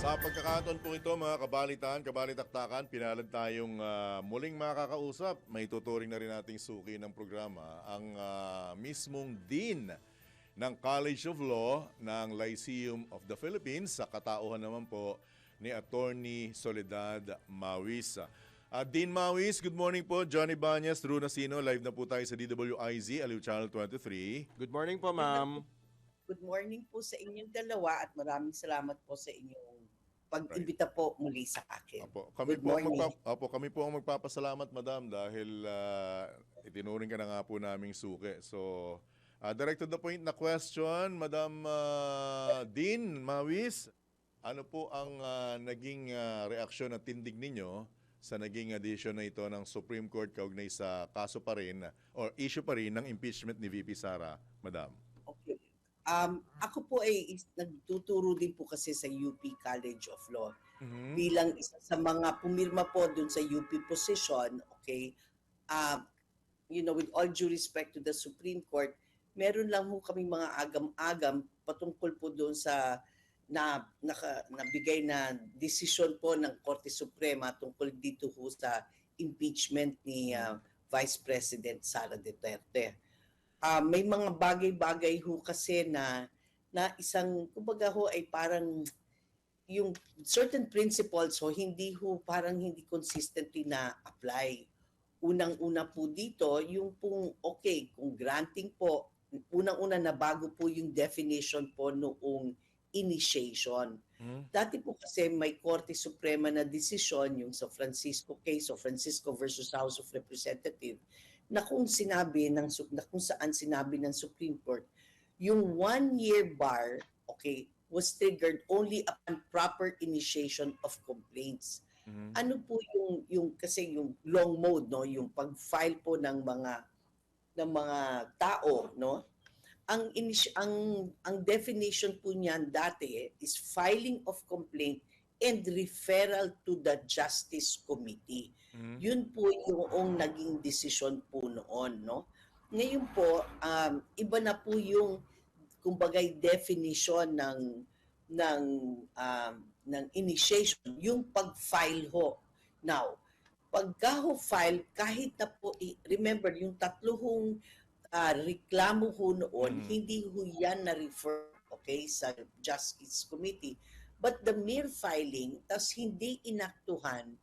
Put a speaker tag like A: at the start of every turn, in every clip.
A: Sa pagkakataon po ito mga kabalitan, kabalitaktakan, pinalad tayong ah, muling makakausap. May tuturing na rin nating suki ng programa ang ah, mismong Dean ng College of Law ng Lyceum of the Philippines sa katauhan naman po ni Attorney Soledad Mawis. Ah, Dean Mawis, good morning po. Johnny Banyas, Drew Nasino, live na po tayo sa DWIZ, Aliw Channel 23.
B: Good morning po, ma'am.
C: Good morning po sa inyong dalawa at maraming salamat po sa inyong pag-imbita po muli sa akin.
A: Opo, kami
C: Good
A: po
C: morning.
A: magpap- Opo, kami po ang magpapasalamat, madam, dahil ah, itinuring ka na nga po naming suki. So, ah, direct to the point na question, Madam ah, Dean Mawis, ano po ang ah, naging ah, reaksyon at tindig ninyo sa naging addition na ito ng Supreme Court kaugnay sa kaso pa rin or issue pa rin ng impeachment ni VP Sara, Madam?
C: Um, ako po ay is- nagtuturo din po kasi sa UP College of Law.
A: Mhm.
C: Bilang isa sa mga pumirma po dun sa UP position, okay, um, you know, with all due respect to the Supreme Court, meron lang ho kami mga agam-agam patungkol po doon sa na naka, nabigay na desisyon po ng Korte Suprema tungkol dito ho sa impeachment ni ah, Vice President Sara Duterte. Ah, may mga bagay-bagay ho kasi na na isang kumbaga ho ay parang yung certain principles ho hindi ho parang hindi consistently na apply. Unang-una po dito yung pong okay kung granting po unang-una na bago po yung definition po noong initiation.
A: Mhm.
C: Dati po kasi may Korte Suprema na desisyon yung sa Francisco case o Francisco versus House of Representatives na kung sinabi ng na kung saan sinabi ng Supreme Court yung one year bar okay was triggered only upon proper initiation of complaints.
A: Mhm.
C: Ano po yung yung kasi yung long mode no yung pag-file po ng mga ng mga tao no ang ang ang definition po niyan dati is filing of complaint and referral to the Justice Committee.
A: Mhm.
C: Yun po yung naging desisyon po noon, no? Ngayon po, um, iba na po yung kumbagay definition ng ng um, ng initiation, yung pag-file ho. Now, pagka ho file, kahit na po, remember, yung tatlo hong ah, reklamo ho noon,
A: Mhm.
C: hindi ho yan na-refer, okay, sa Justice Committee. But the mere filing, tas hindi inaktuhan,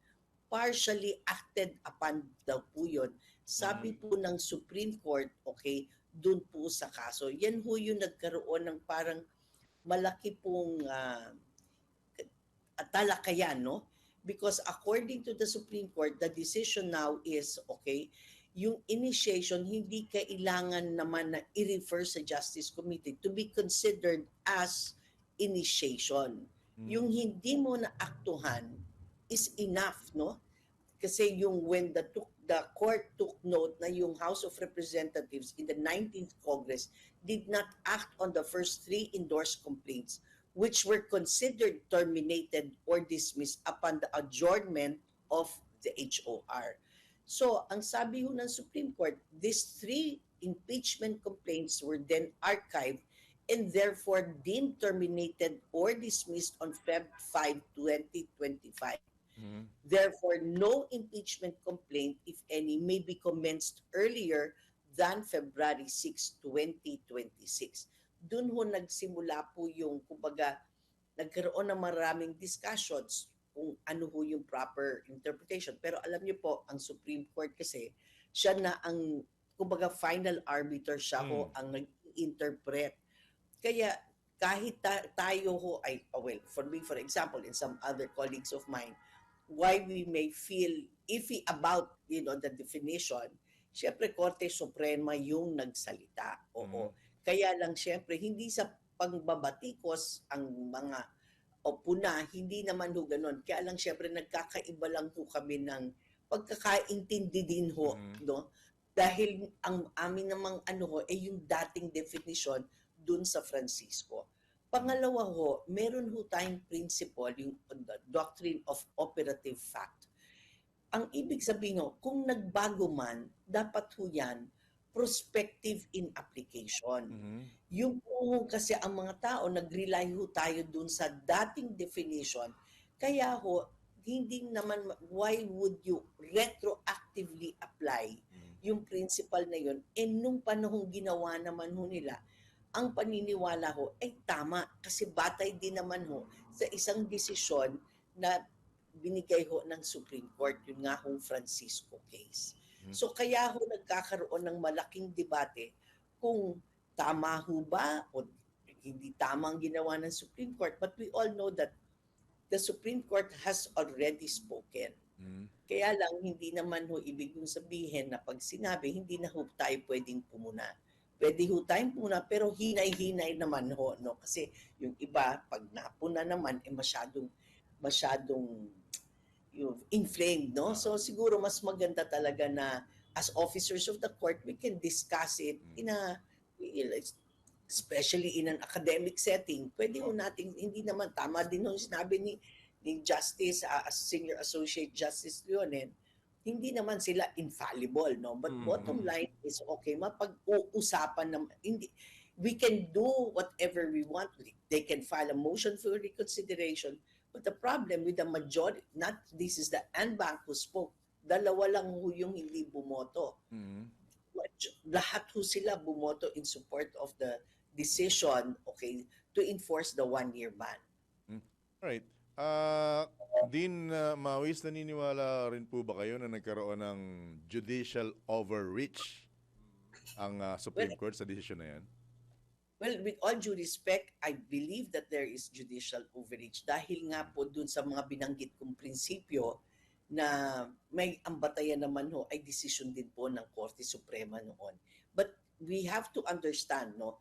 C: partially acted upon daw po yun. Sabi
A: Mhm.
C: po ng Supreme Court, okay, dun po sa kaso. Yan ho yung nagkaroon ng parang malaki pong ah, talakayan, no? Because according to the Supreme Court, the decision now is, okay, yung initiation, hindi kailangan naman na i-refer sa Justice Committee to be considered as initiation.
A: Mhm.
C: Yung hindi mo na aktuhan is enough, no? Kasi yung when the took the court took note na yung House of Representatives in the 19th Congress did not act on the first three endorsed complaints which were considered terminated or dismissed upon the adjournment of the HOR. So, ang sabi ho ng Supreme Court, these three impeachment complaints were then archived and therefore deemed terminated or dismissed on Feb 5, 2025.
A: Mhm.
C: Therefore, no impeachment complaint, if any, may be commenced earlier than February 6, 2026. Doon ho nagsimula po yung, kumbaga, nagkaroon ng maraming discussions kung ano ho yung proper interpretation. Pero alam niyo po, ang Supreme Court kasi, siya na ang, kumbaga, final arbiter siya ho ang nag-interpret. Kaya kahit ta- tayo ho ay, oh, well, for me, for example, and some other colleagues of mine, why we may feel iffy about, you know, the definition, syempre, Korte Suprema yung nagsalita. Oo. Kaya lang, syempre, hindi sa pangbabatikos ang mga opuna, hindi naman ho ganun. Kaya lang, syempre, nagkakaiba lang ho kami ng pagkakaintindi din ho,
A: Mhm.
C: no? Dahil ang amin namang ano ho, ay yung dating definition dun sa Francisco. Pangalawa ho, meron ho tayong principle, yung the doctrine of operative fact. Ang ibig sabihin ho, kung nagbago man, dapat ho yan prospective in application.
A: Mhm.
C: Yung po kasi ang mga tao, nag-rely ho tayo dun sa dating definition. Kaya ho, hindi naman, why would you retroactively apply
A: Mhm.
C: yung principle na yun? Eh, nung panahong ginawa naman ho nila, ang paniniwala ho ay tama kasi batay din naman ho sa isang desisyon na binigay ho ng Supreme Court, yun nga hong Francisco case.
A: Hmm.
C: So kaya ho nagkakaroon ng malaking debate kung tama ho ba o hindi tama ang ginawa ng Supreme Court. But we all know that the Supreme Court has already spoken.
A: Mhm.
C: Kaya lang, hindi naman ho ibig kong sabihin na pag sinabi, hindi na ho tayo pwedeng pumuna. Pwede ho tayong pumuna, pero hinay-hinay naman ho. No? Kasi yung iba, pag napuna naman, eh masyadong, masyadong yung inflamed. No?
A: Ah.
C: So siguro mas maganda talaga na as officers of the court, we can discuss it
A: Mm.
C: in a, especially in an academic setting. Pwede ho natin, hindi naman tama din ho yung sinabi ni ni Justice, uh, as Senior Associate Justice Leonen, hindi naman sila infallible, no? But
B: Mhm.
C: bottom line is, okay, mapag-uusapan na, hindi, we can do whatever we want. They can file a motion for reconsideration. But the problem with the majority, not this is the ANBank who spoke, dalawa lang ho yung hindi bumoto.
A: Mhm.
C: Lahat ho sila bumoto in support of the decision, okay, to enforce the one-year ban.
A: Right. Ah, Din uh, Mawis, naniniwala rin po ba kayo na nagkaroon ng judicial overreach ang ah, Supreme Court sa desisyon na yan?
C: Well, with all due respect, I believe that there is judicial overreach dahil nga po dun sa mga binanggit kong prinsipyo na may ambatayan naman ho ay decision din po ng Korte Suprema noon. But we have to understand, no,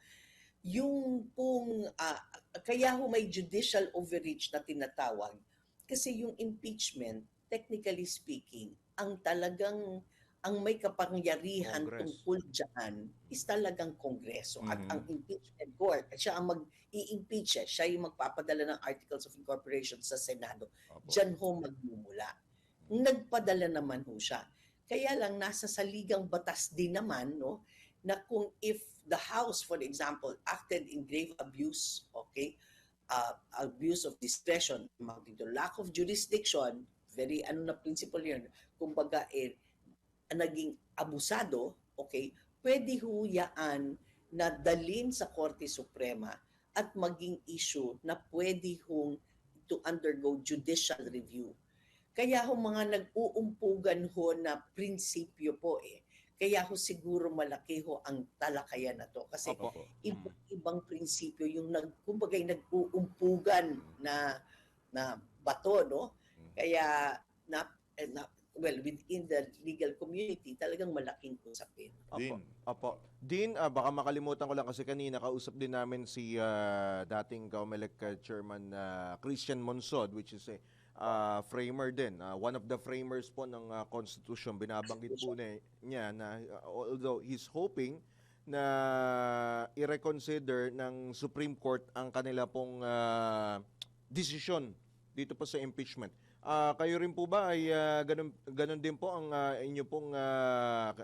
C: yung pong, ah, kaya ho may judicial overreach na tinatawag kasi yung impeachment, technically speaking, ang talagang ang may kapangyarihan
B: Congress.
C: tungkol dyan is talagang kongreso at
A: Mhm.
C: ang impeachment court at siya ang mag-i-impeach eh. siya yung magpapadala ng articles of incorporation sa Senado
A: Opo.
C: Diyan ho magmumula. Nagpadala naman ho siya. Kaya lang nasa saligang batas din naman no na kung if the house for example acted in grave abuse, okay? uh, abuse of discretion, lack of jurisdiction, very ano na principle yun, kumbaga eh, naging abusado, okay, pwede huyaan na dalin sa Korte Suprema at maging issue na pwede hong to undergo judicial review. Kaya ho mga nag-uumpugan ho na prinsipyo po eh. Kaya ho siguro malaki ho ang talakayan na to. Kasi
B: Opo.
A: Opo.
C: ibang ibang prinsipyo yung nag kumbaga yung nag-uumpugan na na bato no kaya na, eh, na well within the legal community talagang malaking usapin
B: Opo.
A: Din.
B: Opo. Din, ah, baka makalimutan ko lang kasi kanina kausap din namin si ah, dating Comelec ah, Chairman ah, Christian Monsod which is a ah, framer din. Ah, one of the framers po ng ah, Constitution. Binabanggit po ni- niya na ah, although he's hoping na i-reconsider ng Supreme Court ang kanila pong ah, desisyon dito po sa impeachment. Ah, kayo rin po ba ay ah, ganun, ganun din po ang ah, inyo pong ah,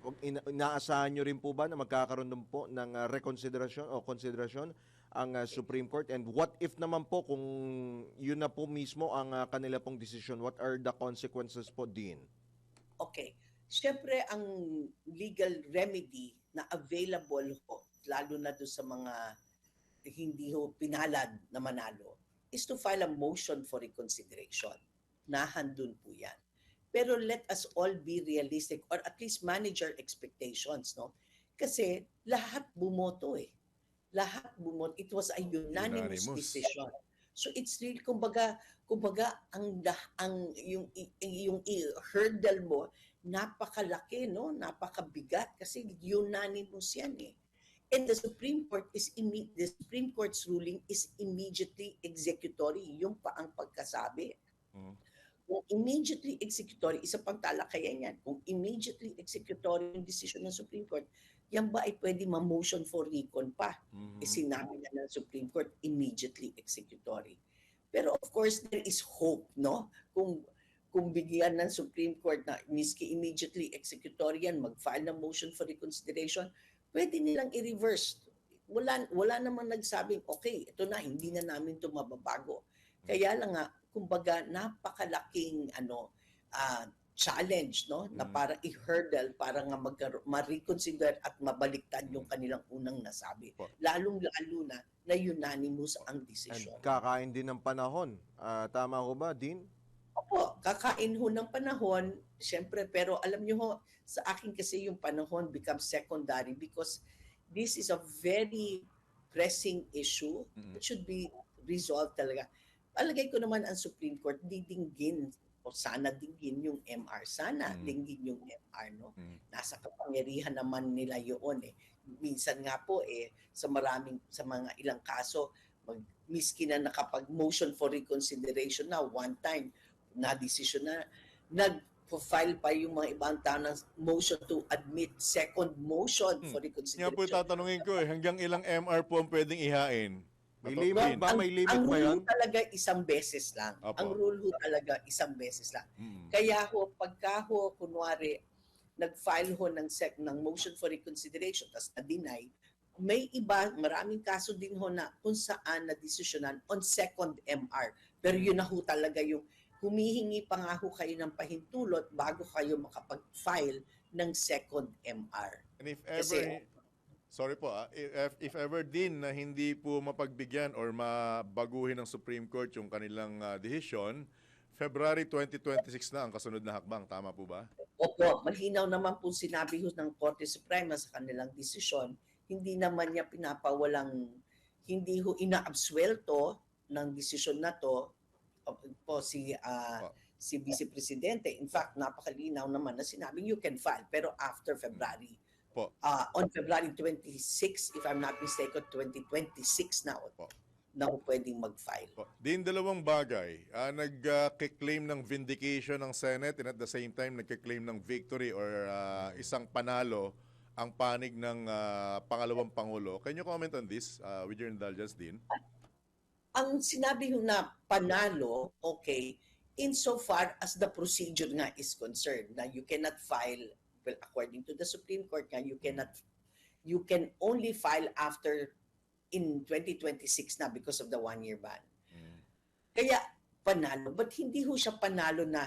B: pag ina- inaasahan nyo rin po ba na magkakaroon din po ng ah, reconsideration o consideration ang ah, Supreme Court? And what if naman po kung yun na po mismo ang ah, kanila pong decision what are the consequences po din
C: okay. Syempre ang legal remedy na available ho lalo na doon sa mga hindi ho pinalad na manalo is to file a motion for reconsideration. Nahandun po yan. Pero let us all be realistic or at least manage our expectations no? Kasi lahat bumoto eh lahat bumoto it was a unanimous,
A: Unanimous.
C: decision. So it's really kumbaga kumbaga ang dah- ang yung yung hurdle mo napakalaki no? Napakabigat kasi unanimous yan eh. And the Supreme Court is the Supreme Court's ruling is immediately executory. Yung pa ang pagkasabi.
A: Mhm.
C: kung immediately executory isa pang talakayan yan. Kung immediately executory yung decision ng Supreme Court yan ba ay pwede ma-motion for recon pa
A: Mhm.
C: eh, sinabi na ng Supreme Court immediately executory. Pero of course there is hope, no? Kung kung bigyan ng Supreme Court na miski immediately executorian, mag-file ng motion for reconsideration, pwede nilang i-reverse. Wala, wala namang nagsabing, okay, ito na, hindi na namin ito mababago. Kaya lang nga, kumbaga, napakalaking ano, ah, challenge no na
A: Mm.
C: para i-hurdle para nga ma-reconsider at mabaliktad yung kanilang unang nasabi
A: Po.
C: lalong lalo na na unanimous ang
B: And
C: desisyon
B: kakain din ng panahon. Ah, tama ko ba, Dean?
C: Opo, kakain ho ng panahon, syempre, pero alam niyo ho, sa akin kasi yung panahon becomes secondary because this is a very pressing issue that should be resolved talaga. Palagay ko naman ang Supreme Court didinggin o sana dinggin yung MR. Sana
A: Mm.
C: dinggin yung MR, no?
A: Mm.
C: Nasa kapangyarihan naman nila yun eh. Minsan nga po eh, sa maraming, sa mga ilang kaso, mag, miski na nakapag motion for reconsideration na one time, na decision na, nag-file pa yung mga ibang tao ng motion to admit second motion
A: Hmm.
C: for reconsideration.
A: po tatanungin ko eh, hanggang ilang MR po ang pwedeng ihain?
B: May limit ba? May limit
C: ang
B: ba
C: rule
B: yun?
C: ho talaga isang beses lang.
A: Apo.
C: Ang rule ho talaga isang beses lang.
A: Mm.
C: Kaya ho, pagka ho, kunwari, nag-file ho ng, sec, ng motion for reconsideration, tapos na-deny, may iba, maraming kaso din ho na kung saan na desisyonan on second MR. Pero yun na ho talaga yung humihingi pa nga ho kayo ng pahintulot bago kayo makapag-file ng second MR.
A: And if ever,
C: Kasi-
A: sorry po ah, if, if ever din na hindi po mapagbigyan or mabaguhin ng Supreme Court yung kanilang ah, desisyon, February 2026 na ang kasunod na hakbang. Tama po ba?
C: Opo, malinaw naman po sinabi ho ng Korte Suprema sa kanilang desisyon, hindi naman niya pinapawalang, hindi ho inaabsuelto ng desisyon na to o- po si ah,
A: Oh.
C: si Vice Presidente. In fact, napakalinaw naman na sinabing you can file pero after February.
A: Po.
C: Ah, on February 26, if I'm not mistaken, 2026 na
A: Po.
C: na pwedeng mag-file.
A: Po. Din dalawang bagay. Ah, nag-claim ng vindication ng Senate and at the same time nagka-claim ng victory or ah, isang panalo ang panig ng ah, pangalawang pangulo. Can you comment on this ah, with your indulgence, Dean?
C: ang sinabi ho na panalo, okay, insofar as the procedure nga is concerned, na you cannot file, well, according to the Supreme Court nga, you cannot, you can only file after in 2026 na because of the one-year ban.
A: Mm.
C: Kaya panalo, but hindi ho siya panalo na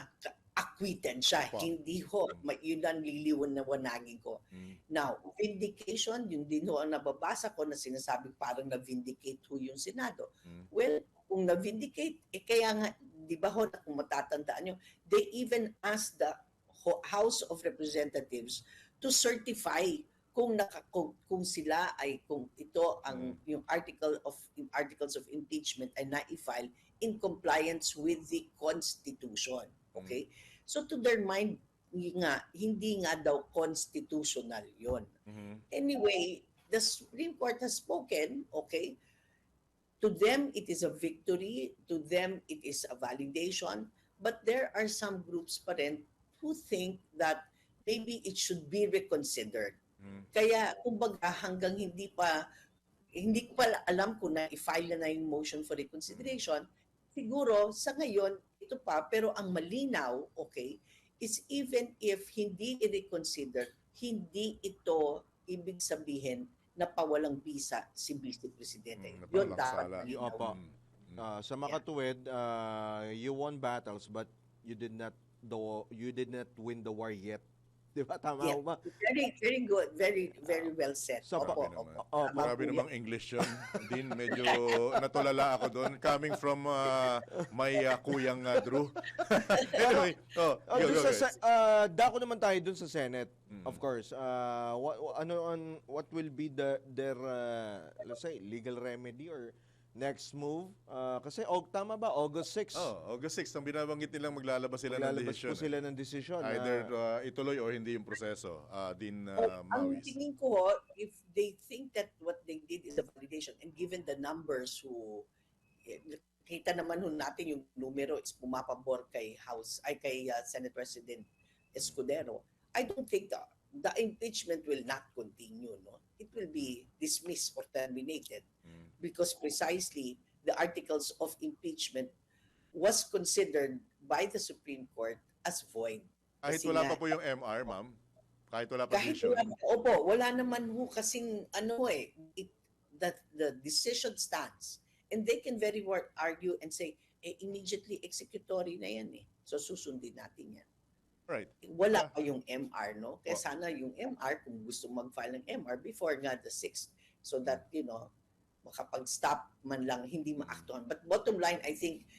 C: acquitted siya.
A: Po.
C: Hindi ho, ma- yun ang liliwan na wanagin ko.
A: Mm.
C: Now, vindication, yun din ho ang nababasa ko na sinasabi parang na-vindicate ho yung Senado.
A: Mm.
C: Well, kung na-vindicate, eh kaya nga, di ba ho, kung matatandaan nyo, they even asked the House of Representatives to certify kung naka, kung, kung sila ay kung ito ang yung article of articles of impeachment ay na-file in compliance with the constitution okay so to their mind nga hindi nga daw constitutional yon
A: Mhm.
C: Anyway, the Supreme Court has spoken, okay? To them, it is a victory. To them, it is a validation. But there are some groups pa rin who think that maybe it should be reconsidered.
A: Mm.
C: Kaya, kumbaga, hanggang hindi pa, hindi ko pa alam kung na i-file na na yung motion for reconsideration, siguro, sa ngayon, ito pa, pero ang malinaw, okay, is even if hindi i-reconsider, hindi ito ibig sabihin na pawalang bisa si Vice Presidente.
A: Mm,
C: Yun dapat
A: sala.
C: malinaw.
B: Opo.
A: Mm. Mm.
B: Ah, sa makatuwid, ah, you won battles but you did not the you did not win the war yet. 'Di ba tama
C: Yeah.
B: ba?
C: Very, very good. Very, very well said.
B: Sa
C: Opo,
A: naman.
C: opo.
B: Opo.
C: Tama
A: Grabe
C: po
A: namang English yun. Din, medyo natulala ako doon. Coming from uh, my uh, kuyang uh, Drew. anyway, oh,
B: Oh,
A: go, go,
B: sa, ah, dako naman tayo dun sa Senate,
A: Mm.
B: of course. Ah, what, ano on what will be the their ah, let's say legal remedy or next move? Ah, kasi og tama ba August 6?
A: Oh, August 6, ang binabanggit nilang maglalabas sila ng
B: maglalabas
A: desisyon.
B: po sila ng desisyon.
A: Either uh, ituloy or hindi yung proseso. Uh, din uh,
C: Well, ang
A: Mawis.
C: tingin ko, ho, if they think that what they did is a validation, and given the numbers who, eh, kita naman ho natin yung numero is pumapabor kay House, ay kay uh, Senate President Escudero, I don't think the, the impeachment will not continue. No, It will be dismissed or terminated
A: Mm.
C: because precisely the articles of impeachment was considered by the Supreme Court as void.
A: Kahit wala
C: nga-
A: pa po yung MR, ma'am. Kahit wala pa
C: Kahit wala, opo, wala naman ho kasing ano eh, it, that the decision stands. And they can very well argue and say, eh, immediately executory na yan eh. So susundin natin yan.
A: Right.
C: Wala pa yung MR, no? Kaya
A: Oh.
C: sana yung MR, kung gusto mag-file ng MR before nga the 6th, so that, you know, makapag-stop man lang, hindi maaktuhan. But bottom line, I think,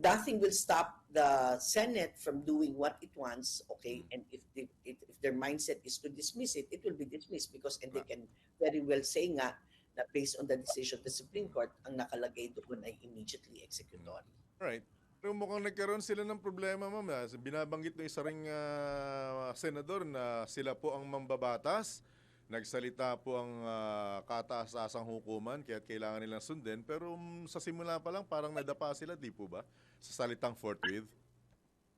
C: nothing will stop the Senate from doing what it wants, okay? And if, the, if, if their mindset is to dismiss it, it will be dismissed because, and they can very well say nga, na based on the decision of the Supreme Court, ang nakalagay doon ay immediately executory.
A: Right. Pero mukhang nagkaroon sila ng problema, ma'am. ah. Binabanggit ng isa ring ah, senador na sila po ang mambabatas. Nagsalita po ang ah, kataas-asang hukuman kaya kailangan nilang sundin. Pero mm, sa simula pa lang parang nadapa sila, di po ba? Sa salitang forthwith.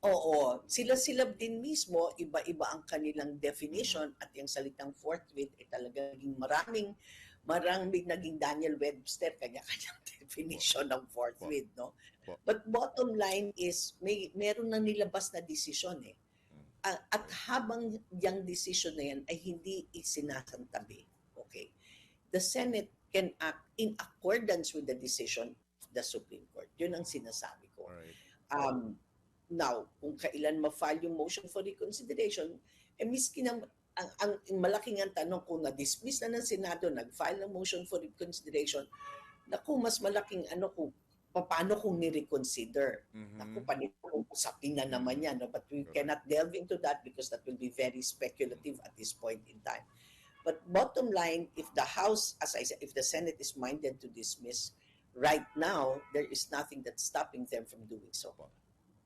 C: Oo, sila-sila din mismo, iba-iba ang kanilang definition at yung salitang forthwith ay talaga naging maraming maraming naging Daniel Webster kanya-kanyang definition ng forthwith, no?
A: Po.
C: But bottom line is may meron na nilabas na desisyon eh. A- At habang yung decision na yan ay hindi isinasantabi, okay? The Senate can act in accordance with the decision of the Supreme Court. Yun ang sinasabi ko.
A: Alright.
C: Um, now, kung kailan ma-file yung motion for reconsideration, eh miski na ang, ang, ang malaking ang tanong kung na-dismiss na ng Senado, nag-file ng motion for reconsideration, naku, mas malaking ano kung paano kung ni-reconsider.
A: Mhm.
C: Naku, panipulong usapin na naman yan. No? But we cannot delve into that because that will be very speculative at this point in time. But bottom line, if the House, as I said, if the Senate is minded to dismiss, right now, there is nothing that's stopping them from doing so.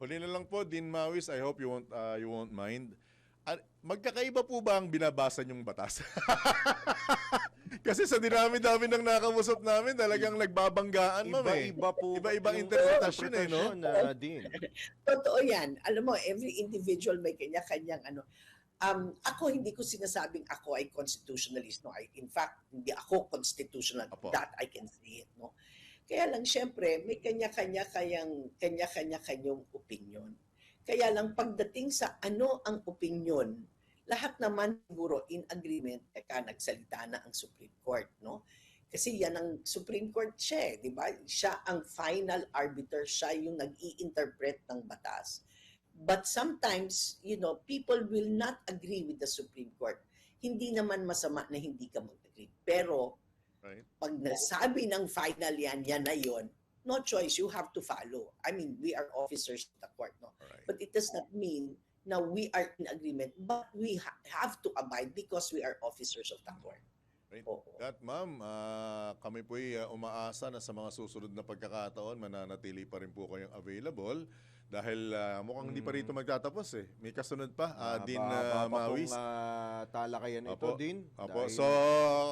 A: Huli na lang po, Dean Mawis, I hope you won't, ah, you won't mind. Magkakaiba po ba ang binabasa niyong batas? Kasi sa dinami-dami ng nakamusap namin, talagang nagbabanggaan, ma'am eh.
B: Iba-iba po.
A: Iba-ibang
B: yung
A: interpretasyon eh, no?
B: interpretasyon, ah, Dean.
C: Totoo yan. Alam mo, every individual may kanya-kanyang ano. Um, ako, hindi ko sinasabing ako ay constitutionalist. No? I, in fact, hindi ako constitutional.
A: Apo.
C: That I can say it. No? Kaya lang, syempre, may kanya-kanya kayang, kanya-kanya kanyang opinion. Kaya lang, pagdating sa ano ang opinion, lahat naman siguro in agreement, teka, nagsalita na ang Supreme Court, no? Kasi yan ang Supreme Court siya, eh, di ba? Siya ang final arbiter, siya yung nag-i-interpret ng batas. But sometimes, you know, people will not agree with the Supreme Court. Hindi naman masama na hindi ka mag-agree. Pero
A: Right?
C: pag nasabi ng final yan, yan na yon, no choice, you have to follow. I mean, we are officers of the court, no?
A: Alright.
C: But it does not mean na we are in agreement, but we ha- have to abide because we are officers of the court.
A: Right.
C: Oo.
A: At ma'am, ah, kami po'y ah, umaasa na sa mga susunod na pagkakataon, mananatili pa rin po kayong available dahil ah, mukhang hindi pa rito magtatapos eh. May kasunod pa, ah, Dean ah, Mawis.
B: talakayan ito,
A: Opo.
B: Dean.
A: Apo.
B: Dahil-
A: So,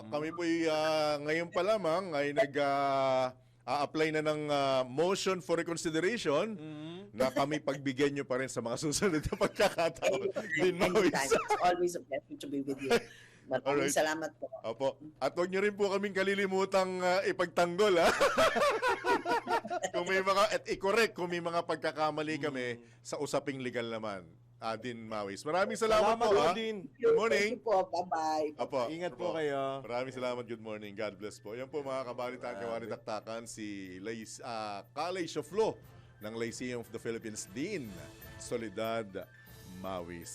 A: kami po'y ah, ngayon pa lamang ay nag ah, a-apply na ng ah, motion for reconsideration
B: Mhm.
A: na kami pagbigyan nyo pa rin sa mga susunod na pagkakataon.
C: Anytime. It's always a pleasure to be with you. Maraming
A: Alright.
C: salamat po.
A: Opo. At huwag nyo rin po kaming kalilimutang ah, ipagtanggol, ha? kung may mga, at i-correct kung may mga pagkakamali kami sa usaping legal naman. Ah, Din Mawis. Maraming salamat,
B: Salamat
A: po, ha?
B: Dean.
A: Good morning.
C: Thank you po. Bye-bye.
A: Opo.
B: Ingat po kayo.
A: Maraming salamat. Good morning. God bless po. Yan po mga kabalitaan, kawari taktakan, si Lays, ah, College of Law ng Lyceum of the Philippines, Dean Solidad Mawis.